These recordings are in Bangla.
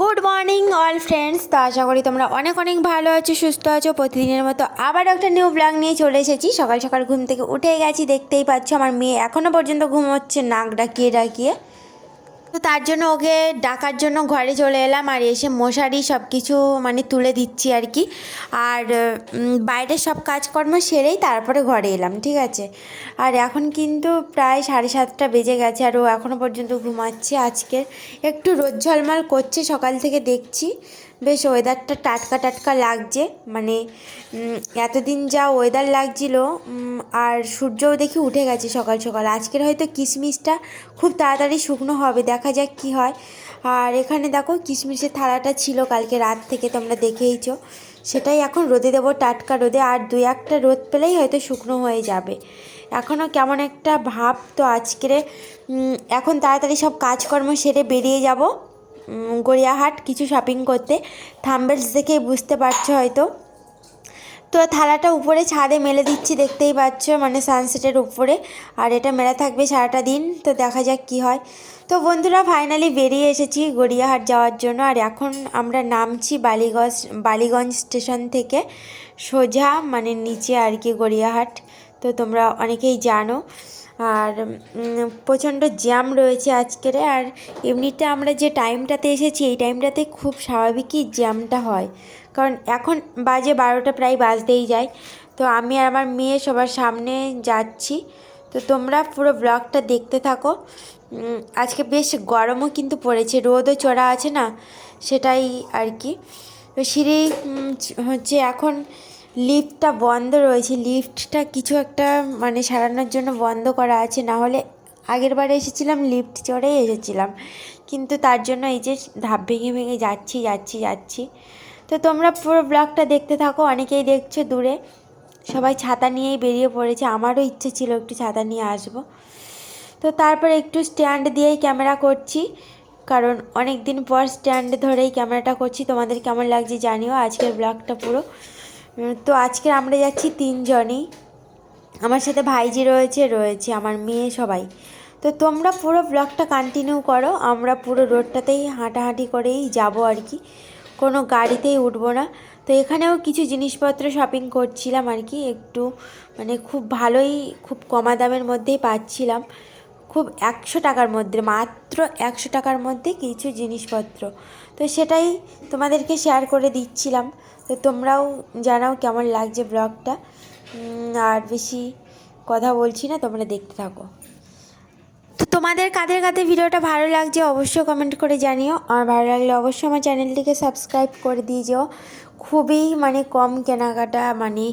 গুড মর্নিং অল ফ্রেন্ডস তো আশা করি তোমরা অনেক অনেক ভালো আছো, সুস্থ আছো। প্রতিদিনের মতো আবার একটা নিউ ব্লগ নিয়ে চলে এসেছি। সকাল সকাল ঘুম থেকে উঠে গেছি, দেখতেই পাচ্ছ আমার মেয়ে এখনও পর্যন্ত ঘুমোচ্ছে, নাক ডাকিয়ে ডাকিয়ে। তো তার জন্য ওকে ডাকার জন্য ঘরে চলে এলাম আর এসে মশারি সব কিছু মানে তুলে দিচ্ছি আর কি। আর বাইরে বাইরের সব কাজকর্ম সেরেই তারপরে ঘরে এলাম, ঠিক আছে? আর এখন কিন্তু প্রায় সাড়ে সাতটা বেজে গেছে আর ও এখনও পর্যন্ত ঘুমাচ্ছে আজকে। একটু রোদ ঝলমল করছে, সকাল থেকে দেখছি। বেশ ওয়েদারটা টাটকা টাটকা লাগছে। মানে এতদিন যা ওয়েদার লাগছিল আর সূর্যও দেখি উঠে গেছে সকাল সকাল। আজকের হয়তো কিশমিশটা খুব তাড়াতাড়ি শুকনো হবে, দেখা যাক কি হয়। আর এখানে দেখো, কিশমিশের থালাটা ছিল কালকে রাত থেকে তোমরা দেখেইছ। সেটাই এখন রোদে দেবো টাটকা রোদে, আর দু একটা রোদ পেলেই হয়তো শুকনো হয়ে যাবে। এখনও কেমন একটা ভাব তো আজকের। এখন তাড়াতাড়ি সব কাজকর্ম সেরে বেরিয়ে যাব। গড়িয়াহাট কিছু শপিং করতে। থাম্বেলস দেখেই বুঝতে পারছ হয়তো। তো থালাটা উপরে ছাদে মেলে দিচ্ছি, দেখতেই পাচ্ছ মানে সানসেটের উপরে। আর এটা মেলা থাকবে সারাটা দিন, তো দেখা যাক কি হয়। তো বন্ধুরা ফাইনালি বেরিয়ে এসেছি গড়িয়াহাট যাওয়ার জন্য। আর এখন আমরা নামছি বালিগঞ্জ বালিগঞ্জ স্টেশন থেকে সোজা মানে নিচে আর কি গড়িয়াহাট। তো তোমরা অনেকেই জানো। আর প্রচণ্ড জ্যাম রয়েছে আজকের। আর এমনিতে আমরা যে টাইমটাতে এসেছি, এই টাইমটাতে খুব স্বাভাবিকই জ্যামটা হয়। কারণ এখন বাজে বারোটা, প্রায় বাজতেই যায়। তো আমি আর আমার মেয়ে সবার সামনে যাচ্ছি। তো তোমরা পুরো ব্লগটা দেখতে থাকো। আজকে বেশ গরমও কিন্তু পড়েছে, রোদও চড়া আছে না, সেটাই আর কি। তো সিঁড়ি হচ্ছে এখন লিফটটা বন্ধ রয়েছে। লিফটটা কিছু একটা মানে সারানোর জন্য বন্ধ করা আছে। না হলে আগের বারে এসেছিলাম, লিফট চড়েই এসেছিলাম। কিন্তু তার জন্য এই যে ধাপ ভেঙে ভেঙে যাচ্ছি যাচ্ছি যাচ্ছি। তো তোমরা পুরো ব্লগটা দেখতে থাকো, অনেকেই দেখছ দূরে। সবাই ছাতা নিয়েই বেরিয়ে পড়েছে। আমারও ইচ্ছে ছিল একটু ছাতা নিয়ে আসব। তো তারপর একটু স্ট্যান্ড দিয়েই ক্যামেরা করছি। কারণ অনেক দিন পর স্ট্যান্ড ধরেই ক্যামেরাটা করছি। তোমাদের কেমন লাগছে জানিও। আজকের ব্লগটা পুরো তো আজকে আমরা যাচ্ছি তিনজনই। আমার সাথে ভাইজি রয়েছে রয়েছে আমার মেয়ে সবাই। তো তোমরা পুরো ব্লগটা কন্টিনিউ করো, আমরা পুরো রোডটাতেই হাঁটাহাঁটি করেই যাব আর কি। কোনো গাড়িতেই উঠবো না। তো এখানেও কিছু জিনিসপত্র শপিং করছিলাম আর কি, একটু মানে খুব ভালোই, খুব কমা দামের মধ্যেই পাচ্ছিলাম। খুব একশো টাকার মধ্যে, মাত্র একশো টাকার মধ্যে কিছু জিনিসপত্র। তো সেটাই তোমাদেরকে শেয়ার করে দিচ্ছিলাম। তো তোমরাও জানাও কেমন লাগছে ব্লগটা আর বেশি কথা বলছি না, তোমরা দেখতে থাকো। তোমাদের কাদের কাদের ভিডিওটা ভালো লাগছে, অবশ্যই কমেন্ট করে জানিও। আর ভালো লাগলে অবশ্যই আমার চ্যানেলটিকে সাবস্ক্রাইব করে দিয়ে যেও। খুবই মানে কম কেনাকাটা মানে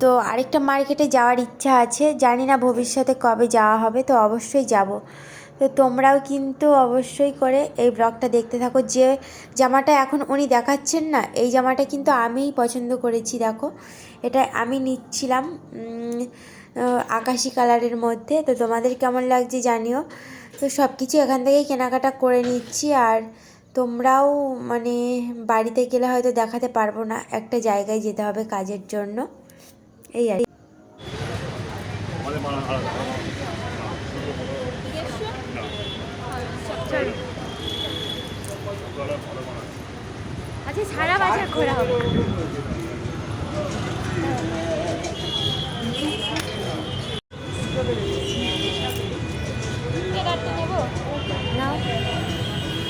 তো আরেকটা মার্কেটে যাওয়ার ইচ্ছা আছে। জানি না ভবিষ্যতে কবে যাওয়া হবে, তো অবশ্যই যাব। তো তোমরাও কিন্তু অবশ্যই করে এই ব্লগটা দেখতে থাকো। যে জামাটা এখন উনি দেখাচ্ছেন না, এই জামাটা কিন্তু আমিই পছন্দ করেছি, দেখো। এটা আমি নিচ্ছিলাম আকাশি কালারের মধ্যে। তো তোমাদের কেমন লাগছে জানিও। তো সব কিছু এখান থেকেই কেনাকাটা করে নিচ্ছি, আর তোমরাও মানে বাড়িতে গেলে হয়তো দেখাতে পারব না, একটা জায়গায় যেতে হবে কাজের জন্য। এই আর আচ্ছা সারা বাজার ঘোরা হবে।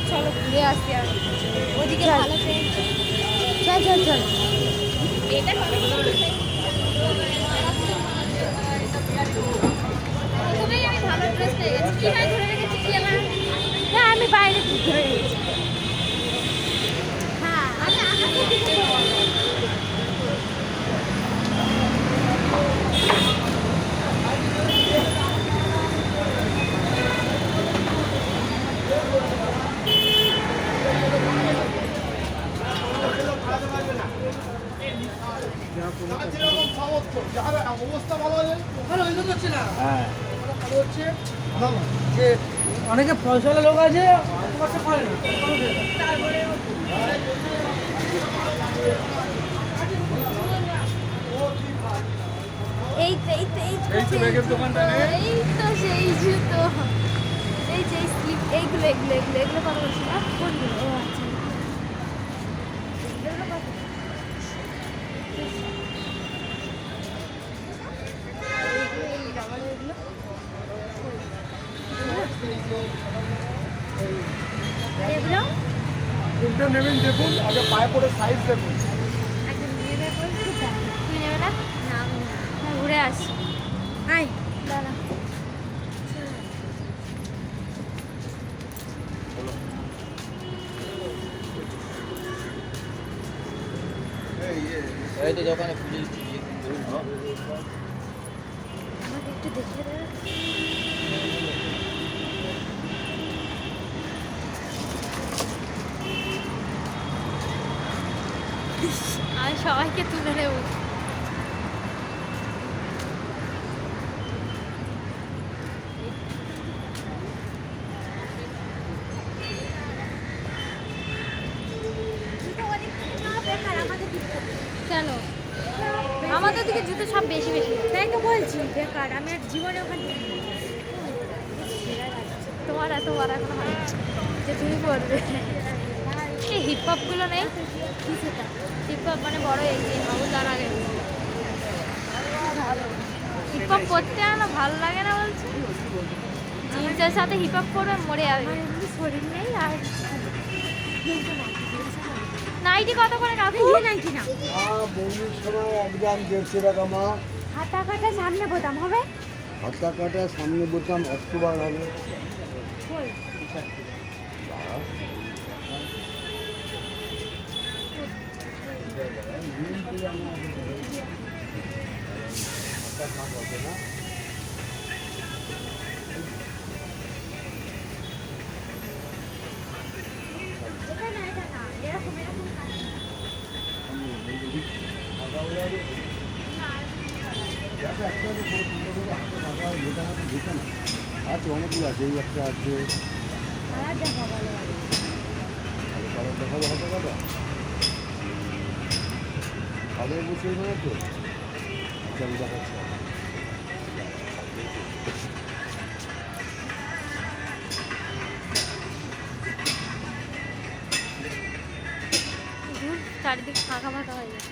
চলো ঘুরে আসি আর। ওদিকে ভালো চল চল চল। এটা ভালো ড্রেস পেয়ে গেছি। কি ভাই ধরে রেখেছি কি আমার? না আমি বাইরে ধরে রেখেছি হ্যাঁ আমি অবস্থা ভালো হ্যাঁ। ভালো হচ্ছে যে অনেকে পয়সাওয়ালা লোক আছে করে এই তো এই তো এই সেই জুতো। যে স্লিপ এইগুলো এগুলো এগুলো এগুলো কথা বলছি না? কোনগুলো? ও আর এগুলো কোনটা নেবেন দেখুন আগে পায়ে পড়ে সাইজ দেখুন। হ্যাঁ, ঘুরে আসি। আয় দাঁড়া। এই তো দোকানে একটু দেখিয়ে দেবে আমি সবাইকে তুলে দেবো কেন? আমাদের দিকে জুতো সব বেশি বেশি। তাই তো বলছি বেকার আমি আর জীবনে ওখানে তোমার এত বড় এখন যে তুমি করবে। এই হিপ হপগুলো নেই? কি সেটা হিপ মানে বড় এই যে হাবুদার আগে হিপ করতে না ভালো লাগে না বলছি। জিন্সের সাথে হিপ হপ করবে মরে যাবে। শরীর নেই আর নাইটি কত করে কাকু? নাইটি না বৌদির সময় এক গ্রাম দেড়শো টাকা মা হাতা কাটা সামনে বোতাম হবে? হাতা কাটা সামনে বোতাম একশো বার হবে আছে অনেকগুলো আছে এই একটা আছে কালার দেখাবো বসে না তো? আচ্ছা আমি দেখাচ্ছি। চারিদিকে ফাঁকা ফাঁকা হয়ে যায়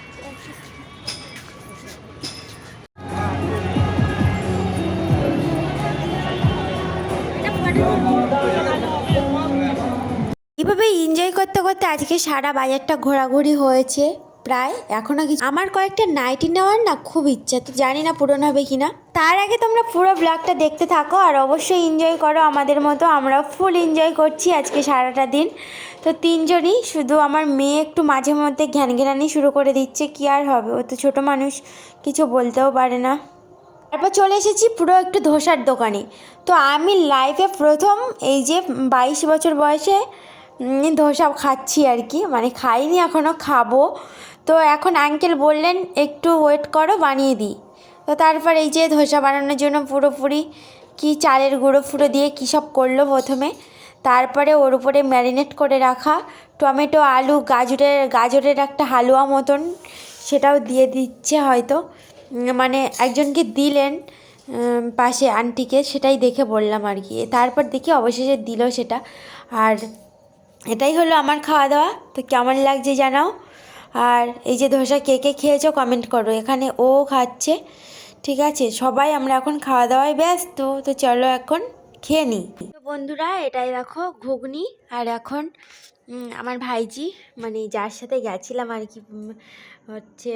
এভাবে এনজয় করতে করতে আজকে সারা বাজারটা ঘোরাঘুরি হয়েছে। প্রায় এখনও কিছু আমার কয়েকটা নাইটি নেওয়ার না খুব ইচ্ছা, তো জানি না পূরণ হবে কি না তার আগে তোমরা পুরো ব্লগটা দেখতে থাকো আর অবশ্যই এনজয় করো আমাদের মতো আমরা ফুল এনজয় করছি আজকে সারাটা দিন। তো তিনজনই শুধু আমার মেয়ে একটু মাঝে মধ্যে ঘ্যান ঘ্যানানি শুরু করে দিচ্ছে, কি আর হবে? ও তো ছোটো মানুষ, কিছু বলতেও পারে না। তারপর চলে এসেছি পুরো একটু ধোসার দোকানে। তো আমি লাইফে প্রথম এই যে বাইশ বছর বয়সে ধোসা খাচ্ছি আর কি মানে খাইনি এখনও খাব। তো এখন আঙ্কেল বললেন, একটু ওয়েট করো, বানিয়ে দিই। তো তারপর এই যে ধোসা বানানোর জন্য পুরোপুরি কি চালের গুঁড়ো ফুড়ো দিয়ে কী সব করল প্রথমে। তারপরে ওর উপরে ম্যারিনেট করে রাখা টমেটো, আলু, গাজরের গাজরের একটা হালুয়া মতন সেটাও দিয়ে দিচ্ছে হয়তো। মানে একজনকে দিলেন পাশে আন্টিকে সেটাই দেখে বললাম আর কি। তারপর দেখি অবশেষে দিল সেটা। আর এটাই হলো আমার খাওয়া দাওয়া তো কেমন লাগছে জানাও। আর এই যে ধোসা কে কে খেয়েছো কমেন্ট করো, এখানে ও খাচ্ছে, ঠিক আছে? সবাই আমরা এখন খাওয়া দাওয়ায় ব্যস্ত, তো চলো এখন খেয়ে নিই তো বন্ধুরা, এটাই দেখো ঘুগনি, আর এখন আমার ভাইজি মানে যার সাথে গেছিলাম আর কি হচ্ছে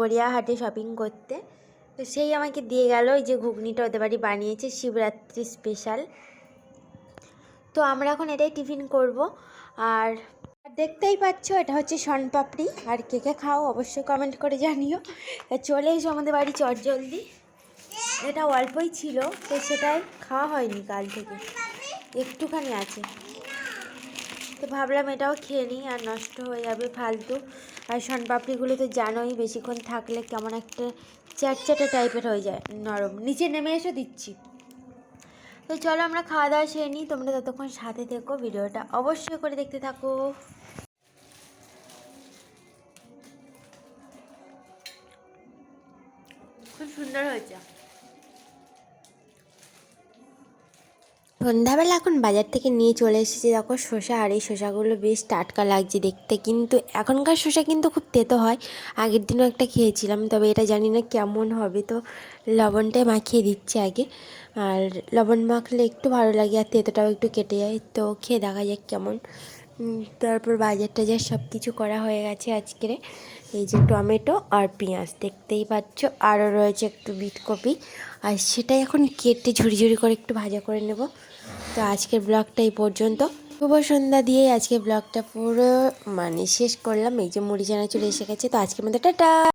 গড়িয়াহাটে শপিং করতে, তো সেই আমাকে দিয়ে গেল ওই যে ঘুগনিটা ওদের বাড়ি বানিয়েছে, শিবরাত্রি স্পেশাল তো আমরা এখন এটাই টিফিন করব, আর দেখতেই পাচ্ছ, এটা হচ্ছে শনপাপড়ি আর কে কে খাও অবশ্যই কমেন্ট করে জানিও। চলে এসো আমাদের বাড়ি চট জলদি এটা অল্পই ছিল, তো সেটাই খাওয়া হয়নি কাল থেকে। একটুখানি আছে। তো ভাবলাম এটাও খেয়ে নিই, আর নষ্ট হয়ে যাবে ফালতু। আর শনপাপড়িগুলো তো জানোই, বেশিক্ষণ থাকলে কেমন একটা চ্যাটচ্যাটে টাইপের হয়ে যায়, নরম। নিচে নেমে এসে, দিচ্ছি। তো চলো আমরা খাওয়া দাওয়া সেরে নিই, তোমরা ততক্ষণ সাথে থেকো, ভিডিওটা অবশ্যই করে দেখতে থাকো। সন্ধ্যাবেলা এখন বাজার থেকে নিয়ে চলে এসেছি। দেখো শসা আর এই শসাগুলো বেশ টাটকা লাগছে দেখতে। কিন্তু এখনকার শসা কিন্তু খুব তেতো হয়। আগের দিনও একটা খেয়েছিলাম, তবে এটা জানি না কেমন হবে। তো লবণটাই মাখিয়ে দিচ্ছে আগে। আর লবণ মাখলে একটু ভালো লাগে আর তেতোটাও একটু কেটে যায়। তো খেয়ে দেখা যাক কেমন তারপর বাজার টাজার সব কিছু করা হয়ে গেছে আজকের। এই যে টমেটো আর পেঁয়াজ, দেখতেই পাচ্ছ। আরও রয়েছে একটু বিটকপি। আর সেটাই এখন কেটে ঝুড়ি ঝুড়ি করে একটু ভাজা করে নেব। তো আজকের ব্লগটা এই পর্যন্ত। শুভ সন্ধ্যা দিয়ে আজকে ব্লগটা পুরো মানে শেষ করলাম। এই যে মুড়ি জানা চলে এসে গেছে। তো আজকের মধ্যে টাটা!